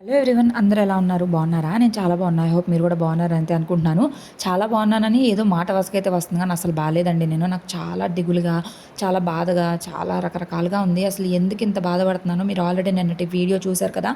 Hello everyone అందరూ ఎలా ఉన్నారు? బాగున్నారా? నేను చాలా బాగున్నా. ఐ హోప్ మీరు కూడా బాగున్నారు అంతే అనుకుంటున్నాను. చాలా బాగున్నానని ఏదో మాట వసకైతే వస్తుంది కానీ అసలు బాగాలేదండి నేను. నాకు చాలా దిగులుగా చాలా బాధగా చాలా రకరకాలుగా ఉంది. అసలు ఎందుకు ఇంత బాధపడుతున్నానో మీరు ఆల్రెడీ నిన్నటి వీడియో చూశారు కదా.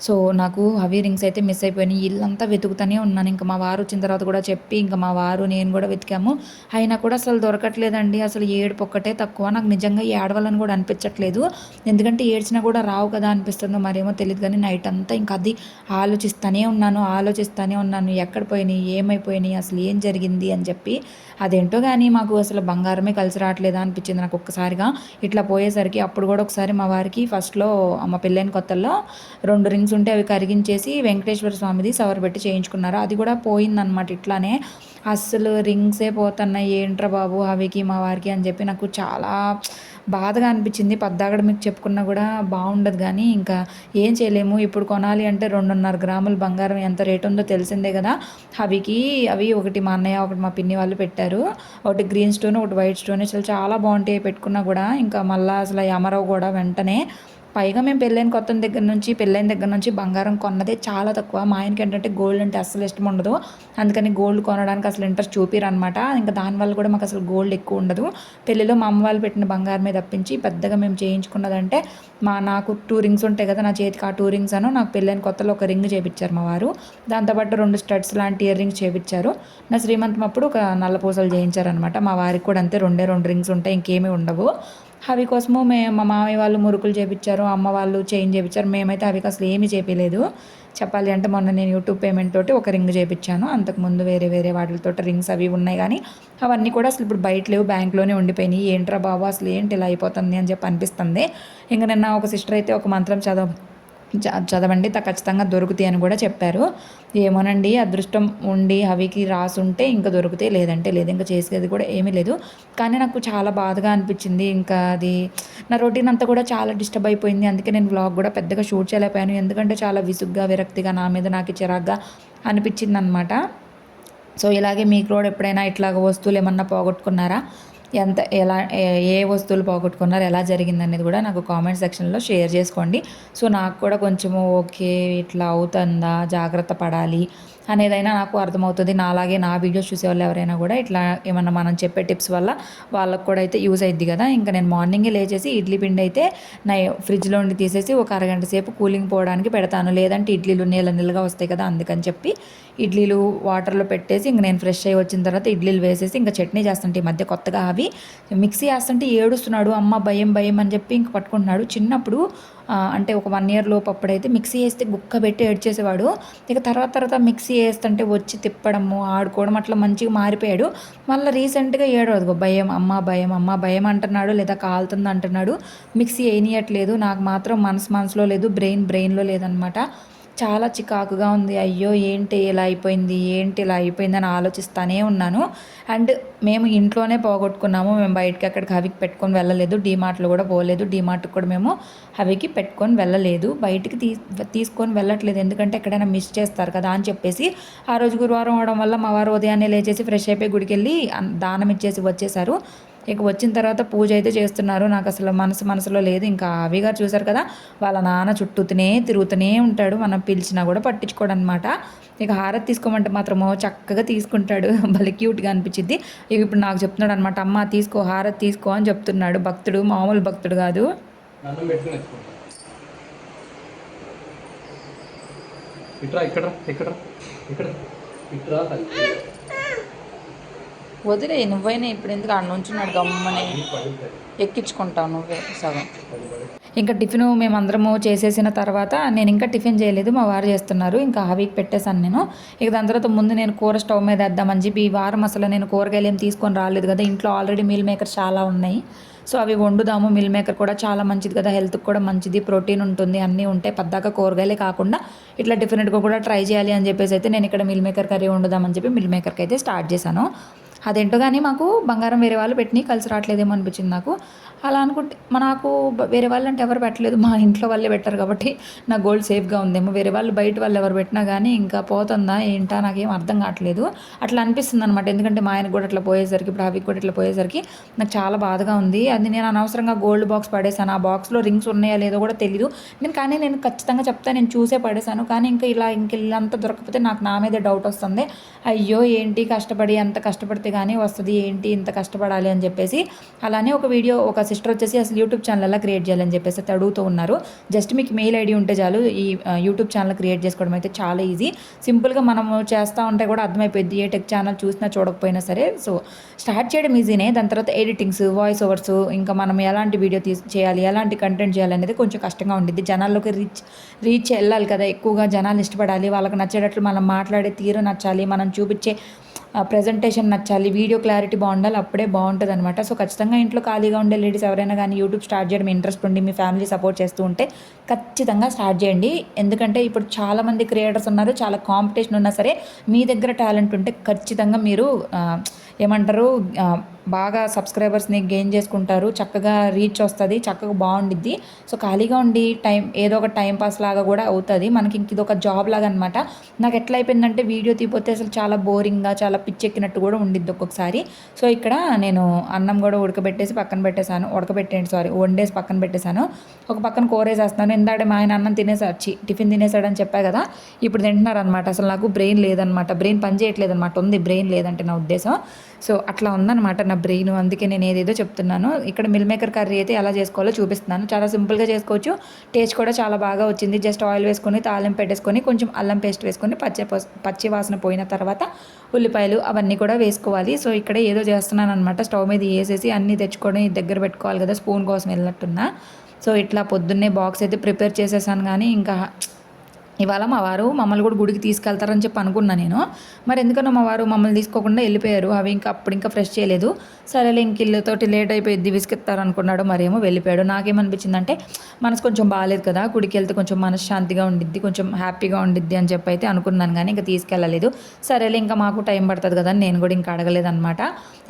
సో నాకు హవీ రింగ్స్ అయితే మిస్ అయిపోయినాయి. ఇల్లంతా వెతుకుతూనే ఉన్నాను. ఇంకా మా వారు వచ్చిన తర్వాత కూడా చెప్పి ఇంకా మా వారు నేను కూడా వెతికాము. అయినా కూడా అసలు దొరకట్లేదండి. అసలు ఏడుపు ఒక్కటే తక్కువ. నాకు నిజంగా ఏడవాలని కూడా అనిపించట్లేదు. ఎందుకంటే ఏడ్చినా కూడా రావు కదా అనిపిస్తుందో మరేమో తెలియదు కానీ నైట్ అంతా ఇంకా అది ఆలోచిస్తూనే ఉన్నాను. ఆలోచిస్తూనే ఉన్నాను. ఎక్కడ పోయినాయి? ఏమైపోయినాయి? అసలు ఏం జరిగింది? అని చెప్పి అదేంటో కానీ మాకు అసలు బంగారమే కలిసి రావట్లేదా అనిపించింది నాకు ఒక్కసారిగా. ఇట్లా పోయేసరికి అప్పుడు కూడా ఒకసారి మా వారికి ఫస్ట్లో మా పెళ్ళైన కొత్తల్లో రెండు రింగ్స్ ఉంటే అవి కరిగించేసి వెంకటేశ్వర స్వామిది సవర్ పెట్టి చేయించుకున్నారు. అది కూడా పోయిందనమాట ఇట్లానే. అస్సలు రింగ్సే పోతున్నాయి. ఏంట్రా బాబు అవికి మా వారికి అని చెప్పి నాకు చాలా బాధగా అనిపించింది. పద్దాగడ మీకు చెప్పుకున్నా కూడా బాగుండదు కానీ ఇంకా ఏం చేయలేము. ఇప్పుడు కొనాలి అంటే రెండున్నర గ్రాముల బంగారం ఎంత రేటు ఉందో తెలిసిందే కదా. అవికి అవి ఒకటి మా అన్నయ్య ఒకటి మా పిన్ని వాళ్ళు పెట్టారు. ఒకటి గ్రీన్ స్టోన్ ఒకటి వైట్ స్టోన్. అసలు చాలా బాగుంటాయి పెట్టుకున్నా కూడా. ఇంకా మళ్ళీ అసలు అమరవు కూడా వెంటనే. పైగా మేము పెళ్ళైన కొత్త దగ్గర నుంచి పెళ్ళైన దగ్గర నుంచి బంగారం కొన్నదే చాలా తక్కువ. మా ఆయనకి ఏంటంటే గోల్డ్ అంటే అసలు ఇష్టం ఉండదు. అందుకని గోల్డ్ కొనడానికి అసలు ఇంట్రెస్ట్ చూపిరు అనమాట ఇంకా దానివల్ల కూడా మాకు అసలు గోల్డ్ ఎక్కువ ఉండదు. పెళ్ళిలో మా అమ్మ వాళ్ళు పెట్టిన బంగారమే తప్పించి పెద్దగా మేము చేయించుకున్నదంటే మా నాకు టూ రింగ్స్ ఉంటాయి కదా నా చేతికి ఆ టూ రింగ్స్ అను నాకు పెళ్ళైన కొత్తలో ఒక రింగ్ చేపించారు మా వారు. దాంతోపాటు రెండు స్టడ్స్ లాంటి ఇయర్ రింగ్స్ చేపించారు నా శ్రీమంతం అప్పుడు ఒక నల్ల పూసలు చేయించారనమాట మా వారికి కూడా అంతే రెండే రెండు రింగ్స్ ఉంటాయి ఇంకేమీ ఉండవు. అవి కోసము మే మా మామయ్య వాళ్ళు మురుకులు చేపించారు అమ్మ వాళ్ళు చేంజ్ చేపించారు మేమైతే అవి అసలు ఏమీ చేపించలేదు చెప్పాలి అంటే మొన్న నేను యూట్యూబ్ పేమెంట్ తోటి ఒక రింగ్ చేయించాను అంతకుముందు వేరే వేరే వాటితో రింగ్స్ అవి ఉన్నాయి కానీ అవన్నీ కూడా అసలు ఇప్పుడు బయట లేవు బ్యాంక్లోనే ఉండిపోయినాయి. ఏంట్రా బాబు అసలు ఏంటి ఇలా అయిపోతుంది అని చెప్పి అనిపిస్తుంది. ఇంకా నిన్న ఒక సిస్టర్ అయితే ఒక మంత్రం చదవ చదవండి ఖచ్చితంగా దొరుకుతాయి అని కూడా చెప్పారు. ఏమోనండి అదృష్టం ఉండి అవికి రాసుంటే ఇంకా దొరికితే లేదంటే లేదు. ఇంకా చేసేది కూడా ఏమీ లేదు. కానీ నాకు చాలా బాధగా అనిపించింది. ఇంకా అది నా రొటీన్ అంతా కూడా చాలా డిస్టర్బ్ అయిపోయింది. అందుకే నేను వ్లాగ్ కూడా పెద్దగా షూట్ చేయలేకపోయాను. ఎందుకంటే చాలా విసుగ్గా విరక్తిగా నా మీద నాకు చిరాగ్గా అనిపించింది అనమాట సో ఇలాగే మీకు కూడా ఎప్పుడైనా ఇట్లాగ వస్తువులు ఏమన్నా పోగొట్టుకున్నారా? ఎంత ఎలా ఏ వస్తువులు పోగొట్టుకున్నారు ఎలా జరిగింది అనేది కూడా నాకు కామెంట్ సెక్షన్లో షేర్ చేసుకోండి. సో నాకు కూడా కొంచెము ఓకే ఇట్లా అవుతుందా జాగ్రత్త పడాలి అనేదైనా నాకు అర్థమవుతుంది. నా అలాగే నా వీడియోస్ చూసే వాళ్ళు ఎవరైనా కూడా ఇట్లా ఏమన్నా మనం చెప్పే టిప్స్ వల్ల వాళ్ళకు కూడా అయితే యూజ్ అయింది కదా. ఇంకా నేను మార్నింగే లేచేసి ఇడ్లీ పిండి అయితే నా ఫ్రిడ్జ్లో ఉండి తీసేసి ఒక అరగంట సేపు కూలింగ్ పోవడానికి పెడతాను. లేదంటే ఇడ్లీలు నీళ్ళ నీళ్ళగా వస్తాయి కదా అందుకని చెప్పి ఇడ్లీలు వాటర్లో పెట్టేసి ఇంక నేను ఫ్రెష్ అయ్యి వచ్చిన తర్వాత ఇడ్లీలు వేసేసి ఇంకా చట్నీ చేస్తుంటే ఈ మధ్య కొత్తగా అవి. మిక్సీ వేస్తుంటే ఏడుస్తున్నాడు. అమ్మ భయం భయం అని చెప్పి ఇంక పట్టుకుంటున్నాడు. చిన్నప్పుడు అంటే ఒక వన్ ఇయర్ లోపు అప్పుడైతే మిక్సీ వేస్తే గుక్క పెట్టి ఏడ్చేసేవాడు ఇక తర్వాత తర్వాత మిక్సీ వేస్తుంటే వచ్చి తిప్పడము ఆడుకోవడం అట్లా మంచిగా మారిపోయాడు. మళ్ళీ రీసెంట్గా ఏడవదు భయం అమ్మ భయం అమ్మ భయం అంటున్నాడు లేదా కాలుతుంది అంటున్నాడు. మిక్సీ వేయనియట్లేదు నాకు మాత్రం మనసు మనసులో లేదు బ్రెయిన్ బ్రెయిన్లో లేదనమాట. చాలా చికాకుగా ఉంది. అయ్యో ఏంటి ఇలా అయిపోయింది? ఏంటి ఇలా అయిపోయిందని ఆలోచిస్తానే ఉన్నాను. అండ్ మేము ఇంట్లోనే పోగొట్టుకున్నాము. మేము బయటకి అక్కడికి హవికి పెట్టుకొని వెళ్ళలేదు. డీమార్ట్లో కూడా పోలేదు. డీమార్ట్కి కూడా మేము హవికి పెట్టుకొని వెళ్ళలేదు. బయటికి తీ తీసుకొని వెళ్ళట్లేదు. ఎందుకంటే ఎక్కడైనా మిస్ చేస్తారు కదా అని చెప్పేసి ఆ రోజు గురువారం అవడం వల్ల మా వారు ఉదయాన్నే లేచేసి ఫ్రెష్ అయిపోయి గుడికి వెళ్ళి దానం ఇచ్చేసి వచ్చేసారు. ఇక వచ్చిన తర్వాత పూజ అయితే చేస్తున్నారు. నాకు అసలు మనసు మనసులో లేదు. ఇంకా ఆవి గారు చూశారు కదా వాళ్ళ నాన్న చుట్టూతూనే తిరుగుతూనే ఉంటాడు. మనం పిలిచినా కూడా పట్టించుకోడు అనమాట ఇక హారతి తీసుకోమంటే మాత్రమో చక్కగా తీసుకుంటాడు. భలే క్యూట్గా అనిపించింది ఇక ఇప్పుడు నాకు చెప్తున్నాడు అనమాట అమ్మ తీసుకో హారతి తీసుకో అని చెప్తున్నాడు. భక్తుడు మామూలు భక్తుడు కాదు. ఇట్రా ఇక్కడ ఇక్కడ ఇక్కడ. ఇట్రా వదిలే నువ్వైనా ఇప్పుడు ఎందుకు ఆడ నుంచున్నాడు గమ్మని ఎక్కించుకుంటావు నువ్వే సగం. ఇంకా టిఫిన్ మేమందరము చేసేసిన తర్వాత నేను ఇంకా టిఫిన్ చేయలేదు మా వారు చేస్తున్నారు. ఇంకా ఆ పెట్టేశాను నేను. ఇక దాని తర్వాత ముందు నేను కూర స్టవ్ మీద వేద్దామని చెప్పి ఈ వారం అసలు నేను కూరగాయలు ఏం తీసుకొని రాలేదు కదా. ఇంట్లో ఆల్రెడీ మీల్ మేకర్ చాలా ఉన్నాయి. సో అవి వండుదాము మిల్ మేకర్ కూడా చాలా మంచిది కదా. హెల్త్కి కూడా మంచిది ప్రోటీన్ ఉంటుంది అన్నీ ఉంటాయి పద్దాక కూరగాయలే కాకుండా ఇట్లా డిఫరెంట్గా కూడా ట్రై చేయాలి అని చెప్పేసి అయితే నేను ఇక్కడ మిల్ మేకర్ కర్రీ వండుదామని చెప్పి మిల్ మేకర్కి అయితే స్టార్ట్ చేశాను. అదేంటో కానీ మాకు బంగారం వేరే వాళ్ళు పెట్టిన కలిసి రావట్లేదేమో అనిపించింది నాకు. అలా అనుకుంటే నాకు వేరే వాళ్ళు అంటే ఎవరు పెట్టలేదు. మా ఇంట్లో వాళ్ళే పెట్టారు కాబట్టి నా గోల్డ్ సేఫ్గా ఉందేమో. వేరే వాళ్ళు బయట వాళ్ళు ఎవరు పెట్టినా కానీ ఇంకా పోతుందా ఏంటా నాకేం అర్థం కావట్లేదు. అట్లా అనిపిస్తుంది అనమాట ఎందుకంటే మా ఆయన కూడా అట్లా పోయేసరికి ఇప్పుడు అవి కూడా ఇట్లా పోయేసరికి నాకు చాలా బాధగా ఉంది. అది నేను అనవసరంగా గోల్డ్ బాక్స్ పడేసాను ఆ బాక్స్లో రింగ్స్ ఉన్నాయా లేదో కూడా తెలియదు నేను కానీ నేను ఖచ్చితంగా చెప్తా నేను చూసే పడేశాను. కానీ ఇంకా ఇలా ఇంక ఇల్లంతా దొరకకపోతే నాకు నా మీదే డౌట్ వస్తుంది. అయ్యో ఏంటి కష్టపడి అంత కష్టపడితే కానీ వస్తుంది ఏంటి ఇంత కష్టపడాలి అని చెప్పేసి. అలానే ఒక వీడియో ఒక సిస్టర్ వచ్చేసి అసలు యూట్యూబ్ ఛానల్ ఎలా క్రియేట్ చేయాలని చెప్పేసి అయితే అడుగుతూ ఉన్నారు. జస్ట్ మీకు మెయిల్ ఐడి ఉంటే చాలు ఈ యూట్యూబ్ ఛానల్ క్రియేట్ చేసుకోవడం అయితే చాలా ఈజీ. సింపుల్గా మనం చేస్తూ ఉంటే కూడా అర్థమైపోద్ది ఏ టెక్ ఛానల్ చూసినా చూడకపోయినా సరే. సో స్టార్ట్ చేయడం ఈజీనే. దాని తర్వాత ఎడిటింగ్స్ వాయిస్ ఓవర్స్ ఇంకా మనం ఎలాంటి వీడియో తీసి చేయాలి ఎలాంటి కంటెంట్ చేయాలి అనేది కొంచెం కష్టంగా ఉండిద్ది. జనాల్లోకి రీచ్ రీచ్ వెళ్ళాలి కదా ఎక్కువగా. జనాలు ఇష్టపడాలి వాళ్ళకి నచ్చేటట్లు మనం మాట్లాడే తీరు నచ్చాలి మనం చూపించే ప్రజెంటేషన్ నచ్చాలి వీడియో క్లారిటీ బాగుండాలి అప్పుడే బాగుంటుంది అనమాట సో ఖచ్చితంగా ఇంట్లో ఖాళీగా ఉండే లేడీస్ ఎవరైనా కానీ యూట్యూబ్ స్టార్ట్ చేయడం ఇంట్రెస్ట్ ఉండి మీ ఫ్యామిలీ సపోర్ట్ చేస్తూ ఉంటే ఖచ్చితంగా స్టార్ట్ చేయండి. ఎందుకంటే ఇప్పుడు చాలామంది క్రియేటర్స్ ఉన్నారు చాలా కాంపిటీషన్ ఉన్నా సరే మీ దగ్గర టాలెంట్ ఉంటే ఖచ్చితంగా మీరు ఏమంటారు బాగా సబ్స్క్రైబర్స్ని గెయిన్ చేసుకుంటారు. చక్కగా రీచ్ వస్తుంది చక్కగా బాగుండిద్ది. సో ఖాళీగా ఉండి టైం ఏదో ఒక టైం పాస్ లాగా కూడా అవుతుంది. మనకి ఇంక ఇది ఒక జాబ్ లాగా అనమాట నాకు ఎట్లా అయిపోయిందంటే వీడియో తీపోతే అసలు చాలా బోరింగ్గా చాలా పిచ్చెక్కినట్టు కూడా ఉండిద్ది ఒక్కొక్కసారి. సో ఇక్కడ నేను అన్నం కూడా ఉడకబెట్టేసి పక్కన పెట్టేశాను. ఉడకబెట్టేయండి సారీ. వండేసి పక్కన పెట్టేశాను. ఒక పక్కన కూర వేసేస్తున్నాను ఇందాక మా ఆయన అన్నం తినేసాడు చి టిఫిన్ తినేసాడని చెప్పా కదా. ఇప్పుడు తింటున్నారు అనమాట అసలు నాకు బ్రెయిన్ లేదనమాట. బ్రెయిన్ పని చేయట్లేదు అనమాట ఉంది బ్రెయిన్ లేదంటే నా ఉద్దేశం. సో అట్లా ఉందన్నమాట నా బ్రెయిన్. అందుకే నేను ఏదేదో చెప్తున్నాను. ఇక్కడ మిల్ మేకర్ కర్రీ అయితే ఎలా చేసుకోవాలో చూపిస్తున్నాను. చాలా సింపుల్గా చేసుకోవచ్చు. టేస్ట్ కూడా చాలా బాగా వచ్చింది. జస్ట్ ఆయిల్ వేసుకొని తాళం పెట్టేసుకొని కొంచెం అల్లం పేస్ట్ వేసుకొని పచ్చి పచ్చి వాసన పోయిన తర్వాత ఉల్లిపాయలు అవన్నీ కూడా వేసుకోవాలి. సో ఇక్కడ ఏదో చేస్తున్నాను అనమాట స్టవ్ మీద వేసేసి అన్నీ తెచ్చుకొని దగ్గర పెట్టుకోవాలి కదా స్పూన్ కోసం వెళ్ళినట్టున్నా. సో ఇట్లా పొద్దున్నే బాక్స్ అయితే ప్రిపేర్ చేసేసాను కానీ ఇంకా ఇవాళ మా వారు మమ్మల్ని కూడా గుడికి తీసుకెళ్తారని చెప్పి అనుకున్నా నేను. మరి ఎందుకనో మా వారు మమ్మల్ని తీసుకోకుండా వెళ్ళిపోయారు. అవి ఇంకా అప్పుడు ఇంకా ఫ్రెష్ చేయలేదు. సరేలే ఇంక ఇల్లుతోటి లేట్ అయిపోయింది విసుకెత్తారు అనుకున్నాడు. మరేమో వెళ్ళిపోయాడు. నాకేమనిపించిందంటే మనసు కొంచెం బాగాలేదు కదా. గుడికి వెళ్తే కొంచెం మనశ్శాంతిగా ఉండిద్ది కొంచెం హ్యాపీగా ఉండిద్ది అని చెప్పి అయితే అనుకున్నాను కానీ ఇంకా తీసుకెళ్ళలేదు. సరేలే ఇంకా మాకు టైం పడుతుంది కదా అని నేను కూడా ఇంకా అడగలేదు అనమాట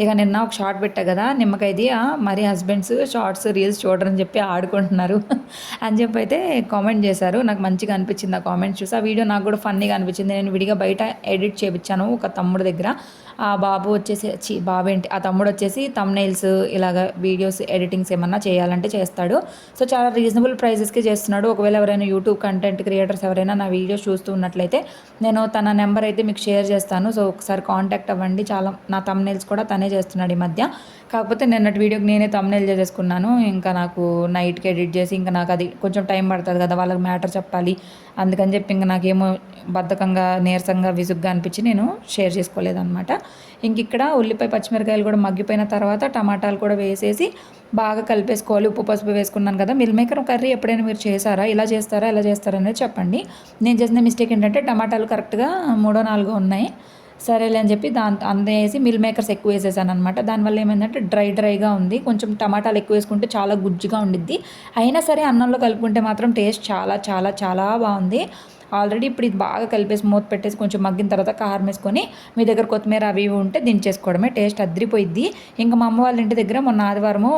ఇక నిన్న ఒక షార్ట్ పెట్టా కదా నిమ్మకాయది మరి హస్బెండ్స్ షార్ట్స్ రీల్స్ చూడరని చెప్పి ఆడుకుంటున్నారు అని చెప్పి అయితే కామెంట్ చేశారు. నాకు మంచిగా అనిపించింది ఆ కామెంట్స్ చూసి ఆ వీడియో నాకు కూడా ఫన్నీగా అనిపించింది. నేను విడిగా బయట ఎడిట్ చేయించాను ఒక తమ్ముడు దగ్గర. ఆ బాబు వచ్చేసి చి బాబు ఏంటి? ఆ తమ్ముడు వచ్చేసి తమ్నైల్స్ ఇలాగ వీడియోస్ ఎడిటింగ్స్ ఏమన్నా చేయాలంటే చేస్తాడు. సో చాలా రీజనబుల్ ప్రైజెస్కి చేస్తున్నాడు. ఒకవేళ ఎవరైనా యూట్యూబ్ కంటెంట్ క్రియేటర్స్ ఎవరైనా నా వీడియోస్ చూస్తూ ఉన్నట్లయితే నేను తన నెంబర్ అయితే మీకు షేర్ చేస్తాను. సో ఒకసారి కాంటాక్ట్ అవ్వండి. చాలా నా తమ్నైల్స్ కూడా తనే చేస్తున్నాడు ఈ మధ్య. కాకపోతే నిన్నటి వీడియోకి నేనే తమ్నైల్ చేసేసుకున్నాను. ఇంకా నాకు నైట్కి ఎడిట్ చేసి ఇంకా నాకు అది కొంచెం టైం పడుతుంది కదా వాళ్ళకి మ్యాటర్ చెప్పాలి. అందుకని చెప్పి ఇంకా నాకేమో బద్ధకంగా నీరసంగా విసుగ్గా అనిపించి నేను షేర్ చేసుకోలేదన్నమాట. ఇంక ఇక్కడ ఉల్లిపాయ పచ్చిమిరకాయలు కూడా మగ్గిపోయిన తర్వాత టమాటాలు కూడా వేసేసి బాగా కలిపేసుకోవాలి. ఉప్పు పసుపు వేసుకున్నాను కదా మిల్ మేకర్ కర్రీ ఎప్పుడైనా మీరు చేశారా? ఇలా చేస్తారా? ఇలా చేస్తారా? అనేది చెప్పండి. నేను చేసిన మిస్టేక్ ఏంటంటే టమాటాలు కరెక్ట్గా మూడో నాలుగో ఉన్నాయి. సరేలే అని చెప్పి దాని అందేసి వేసి మిల్ మేకర్స్ ఎక్కువ వేసేసాను అనమాట దానివల్ల ఏమైందంటే డ్రై డ్రైగా ఉంది. కొంచెం టమాటాలు ఎక్కువ వేసుకుంటే చాలా గుజ్జుగా ఉండిద్ది. అయినా సరే అన్నంలో కలుపుకుంటే మాత్రం టేస్ట్ చాలా చాలా చాలా బాగుంది. ఆల్రెడీ ఇప్పుడు ఇది బాగా కలిపేసి మూత పెట్టేసి కొంచెం మగ్గిన తర్వాత కారం వేసుకొని మీ దగ్గర కొత్తిమీర అవి ఇవి ఉంటే దించేసుకోవడమే. టేస్ట్ అద్రిపోయిద్ది. ఇంకా మా అమ్మ వాళ్ళ ఇంటి దగ్గర మొన్న ఆదివారము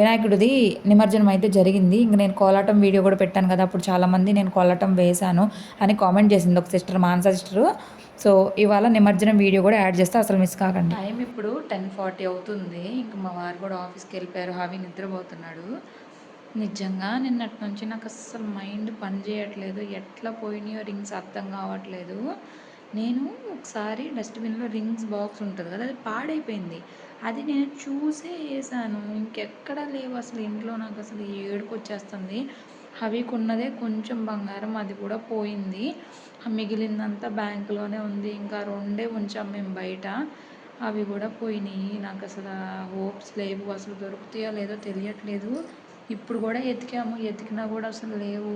వినాయకుడిది నిమజ్జనం అయితే జరిగింది. ఇంక నేను కోలాటం వీడియో కూడా పెట్టాను కదా అప్పుడు చాలామంది నేను కోలాటం వేశాను అని కామెంట్ చేసింది ఒక సిస్టర్ మానస సిస్టరు. సో ఇవాళ నిమజ్జనం వీడియో కూడా యాడ్ చేస్తే అసలు మిస్ కాకండి. టైం ఇప్పుడు టెన్ ఫార్టీ అవుతుంది. ఇంక మా వారు కూడా ఆఫీస్కి వెళ్ళిపోయారు. హావి నిద్రపోతున్నాడు. నిజంగా నిన్నటి నుంచి నాకు అస్సలు మైండ్ పని చేయట్లేదు. ఎట్లా పోయినాయో రింగ్స్ అర్థం కావట్లేదు. నేను ఒకసారి డస్ట్బిన్లో రింగ్స్ బాక్స్ ఉంటుంది కదా అది పాడైపోయింది. అది నేను చూసే వేసాను ఇంకెక్కడ లేవు అసలు ఇంట్లో నాకు అసలు ఏడుపు వచ్చేస్తుంది అవి కొన్నదే కొంచెం బంగారం అది కూడా పోయింది. మిగిలిందంతా బ్యాంకులోనే ఉంది. ఇంకా రెండే ఉంచాం మేము బయట. అవి కూడా పోయినాయి. నాకు అసలు హోప్స్ లేవు. అసలు దొరుకుతాయో లేదో తెలియట్లేదు. ఇప్పుడు కూడా ఎతికాము. ఎతికినా కూడా అసలు లేవు.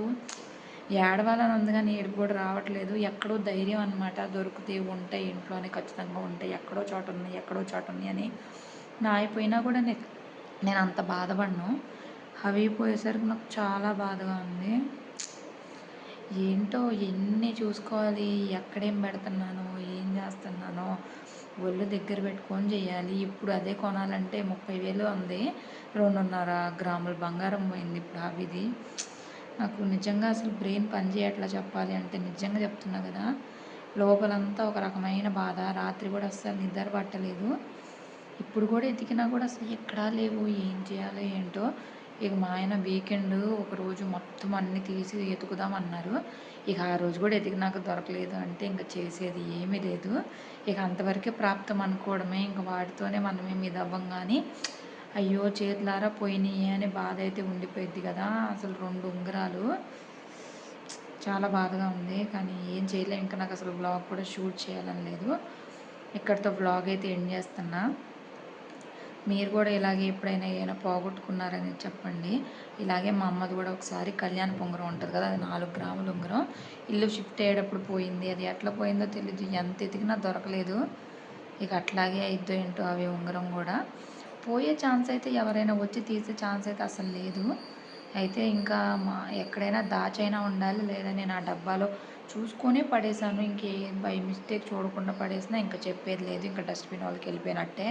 ఏడవాలని ఉంది కానీ ఏడుపు కూడా రావట్లేదు. ఎక్కడో ధైర్యం అనమాట దొరికితే ఉంటాయి ఇంట్లోనే ఖచ్చితంగా ఉంటాయి ఎక్కడో చోట ఉన్నాయి ఎక్కడో చోట ఉన్నాయి అని. నా అయిపోయినా కూడా నేను నేను అంత బాధపడను. అవి పోయేసరికి నాకు చాలా బాధగా ఉంది. ఏంటో ఎన్ని చూసుకోవాలి ఎక్కడేం పెడుతున్నానో ఏం చేస్తున్నానో ఒళ్ళు దగ్గర పెట్టుకొని చేయాలి. ఇప్పుడు అదే కొనాలంటే ముప్పై వేలు ఉంది. రెండున్నర గ్రాముల బంగారం పోయింది ఇప్పుడు అవిది నాకు నిజంగా అసలు బ్రెయిన్ పనిచేయట్లా చెప్పాలి అంటే నిజంగా చెప్తున్నా కదా లోపలంతా ఒక రకమైన బాధ రాత్రి కూడా అస్సలు నిద్ర పట్టలేదు. ఇప్పుడు కూడా ఎతికినా కూడా అసలు ఎక్కడా లేవు ఏం చేయాలో ఏంటో. ఇక మా ఆయన వీకెండ్ ఒక రోజు మొత్తం అన్ని తీసి ఎతుకుదాం అన్నారు. ఇక ఆ రోజు కూడా ఎతికినాక దొరకలేదు అంటే ఇంకా చేసేది ఏమీ లేదు. ఇక అంతవరకే ప్రాప్తం అనుకోవడమే ఇంకా వాటితోనే మనమేమి ఇదవ్వం కానీ అయ్యో చేతులారా పోయినాయి అనే బాధ అయితే ఉండిపోయింది కదా. అసలు రెండు ఉంగరాలు. చాలా బాధగా ఉంది. కానీ ఏం చేయలేం. ఇంకా నాకు అసలు బ్లాగ్ కూడా షూట్ చేయాలని లేదు. ఇక్కడితో బ్లాగ్ అయితే ఎండ్ చేస్తున్నా. మీరు కూడా ఇలాగే ఎప్పుడైనా ఏమైనా పోగొట్టుకున్నారని చెప్పండి. ఇలాగే మా అమ్మది కూడా ఒకసారి కళ్యాణ పొంగరం ఉంటుంది కదా అది నాలుగు గ్రాముల ఉంగరం. ఇల్లు షిఫ్ట్ అయ్యేటప్పుడు పోయింది. అది ఎట్లా పోయిందో తెలియదు ఎంత ఎతికినా దొరకలేదు. ఇక అట్లాగే అయిద్దో ఏంటో అవి ఉంగరం కూడా. పోయే ఛాన్స్ అయితే ఎవరైనా వచ్చి తీసే ఛాన్స్ అయితే అసలు లేదు. అయితే ఇంకా మా ఎక్కడైనా దాచైనా ఉండాలి లేదా నేను ఆ డబ్బాలో చూసుకొని పడేసాను ఇంకే బై మిస్టేక్ చూడకుండా పడేసినా ఇంకా చెప్పేది లేదు. ఇంకా డస్ట్బిన్ వాళ్ళకి వెళ్ళిపోయినట్టే.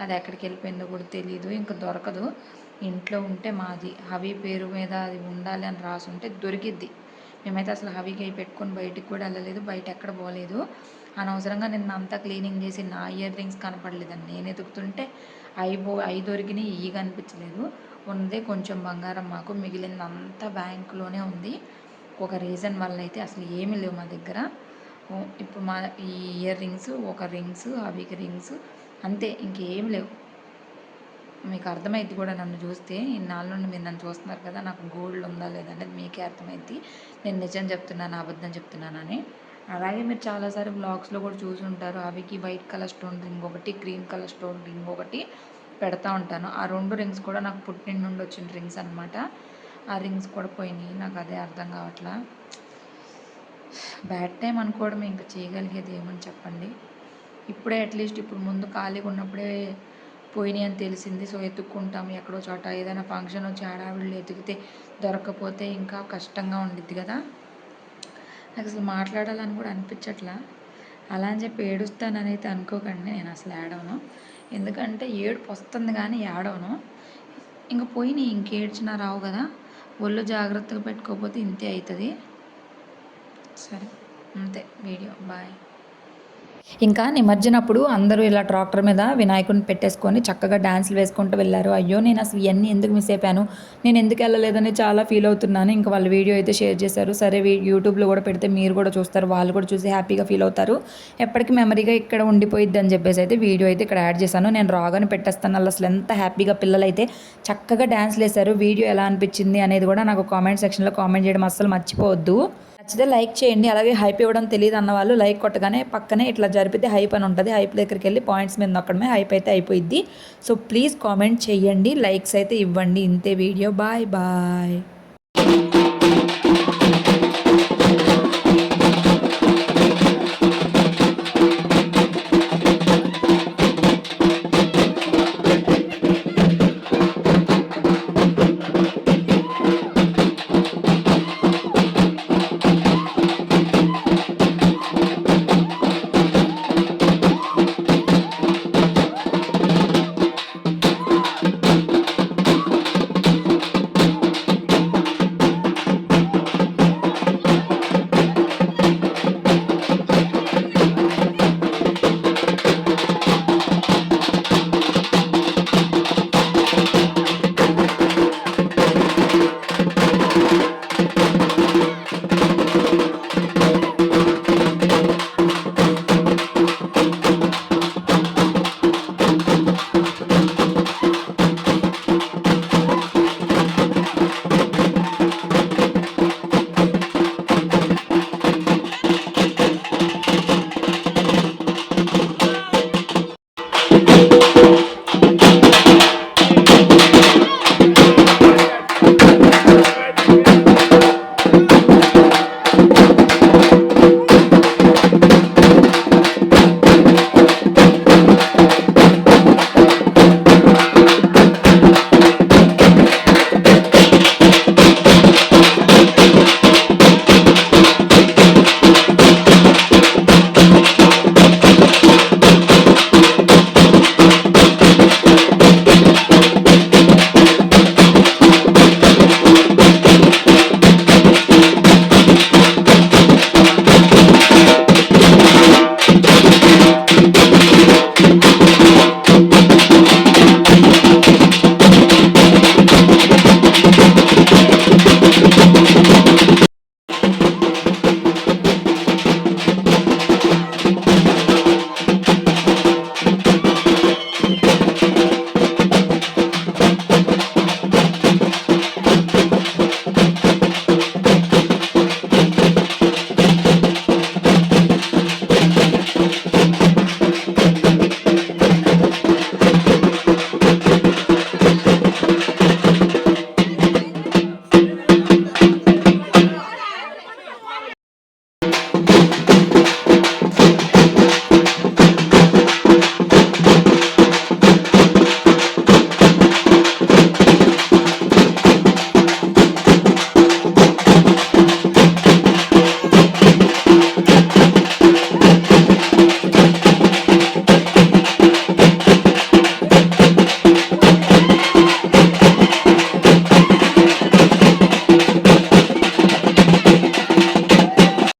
అది ఎక్కడికి వెళ్ళిపోయిందో కూడా తెలియదు ఇంకా దొరకదు. ఇంట్లో ఉంటే మాది. హవి పేరు మీద అది ఉండాలి అని రాసి ఉంటే దొరికిద్ది. మేమైతే అసలు హవికి అవి పెట్టుకొని బయటికి కూడా వెళ్ళలేదు బయట ఎక్కడ పోలేదు. అనవసరంగా నిన్న అంతా క్లీనింగ్ చేసి నా ఇయర్ రింగ్స్ కనపడలేదండి. నేను ఎదుగుతుంటే అవి పో అవి దొరికినాయి ఇవి కనిపించలేదు. ఉన్నదే కొంచెం బంగారం మాకు మిగిలిందంతా బ్యాంకులోనే ఉంది. ఒక రీజన్ వల్ల అయితే అసలు ఏమీ లేవు మా దగ్గర. ఇప్పుడు మా ఈ ఇయర్ రింగ్స్ ఒక రింగ్స్ అవి రింగ్స్ అంతే ఇంకేం లేవు. మీకు అర్థమైద్ది కూడా నన్ను చూస్తే. ఇన్నాళ్ళ నుండి మీరు నన్ను చూస్తున్నారు కదా నాకు గోల్డ్ ఉందా లేదా అనేది మీకే అర్థమైద్ది. నేను నిజం చెప్తున్నాను అబద్ధం చెప్తున్నానని అలాగే మీరు చాలాసార్లు బ్లాగ్స్లో కూడా చూసి ఉంటారు. అవికి వైట్ కలర్ స్టోన్ రింగ్ ఒకటి గ్రీన్ కలర్ స్టోన్ రింగ్ ఒకటి పెడతా ఉంటాను. ఆ రెండు రింగ్స్ కూడా నాకు పుట్టిన నుండి వచ్చిన రింగ్స్ అనమాట ఆ రింగ్స్ కూడా పోయినాయి. నాకు అదే అర్థం కావట్లా. బ్యాడ్ టైం అనుకోవడం ఇంకా చేయగలిగేది ఏమని చెప్పండి. ఇప్పుడే అట్లీస్ట్ ఇప్పుడు ముందు ఖాళీగా ఉన్నప్పుడే పోయినాయి అని తెలిసింది. సో ఎత్తుక్కుంటాము ఎక్కడో చోట. ఏదైనా ఫంక్షన్ వచ్చి ఆడావిడలు ఎతికితే దొరకకపోతే ఇంకా కష్టంగా ఉండిద్ది కదా. నాకు అసలు మాట్లాడాలని కూడా అనిపించట్లా. అలా అని చెప్పి ఏడుస్తానని అయితే అనుకోకండి. నేను అసలు ఏడవను. ఎందుకంటే ఏడుపు వస్తుంది కానీ ఏడవను. ఇంకా పోయినాయి. ఇంకేడ్చినా రావు కదా. ఒళ్ళు జాగ్రత్తగా పెట్టుకోకపోతే ఇంతే అవుతుంది సరే. అంతే. వీడియో. బాయ్. ఇంకా నిమజ్జనప్పుడు అందరూ ఇలా ట్రాక్టర్ మీద వినాయకుడిని పెట్టేసుకొని చక్కగా డ్యాన్సులు వేసుకుంటూ వెళ్ళారు. అయ్యో నేను అసలు ఇవన్నీ ఎందుకు మిస్ అయిపోయాను? నేను ఎందుకు వెళ్ళలేదని చాలా ఫీల్ అవుతున్నాను. ఇంకా వాళ్ళు వీడియో అయితే షేర్ చేశారు. సరే యూట్యూబ్లో కూడా పెడితే మీరు కూడా చూస్తారు. వాళ్ళు కూడా చూసి హ్యాపీగా ఫీల్ అవుతారు. ఎప్పటికీ మెమరీగా ఇక్కడ ఉండిపోయిద్ది అని చెప్పేసి అయితే వీడియో అయితే ఇక్కడ యాడ్ చేశాను. నేను రాగానే పెట్టేస్తాను. వాళ్ళు అసలు ఎంత హ్యాపీగా పిల్లలు అయితే చక్కగా డ్యాన్స్లు వేశారు. వీడియో ఎలా అనిపించింది అనేది కూడా నాకు కామెంట్ సెక్షన్లో కామెంట్ చేయడం అస్సలు మర్చిపోవద్దు. నచ్చితే లైక్ చేయండి అలాగే హైప్ ఇవ్వడం తెలియదు అన్న వాళ్ళు లైక్ కొట్టగానే పక్కనే ఇట్లా జరిపితే హైప్ అని ఉంటుంది. హైప్ దగ్గరికి వెళ్ళి పాయింట్స్ మీద నొక్కడమే హైప్ అయితే అయిపోయింది సో ప్లీజ్ కామెంట్ చేయండి లైక్స్ అయితే ఇవ్వండి. ఇంతే వీడియో. Bye bye.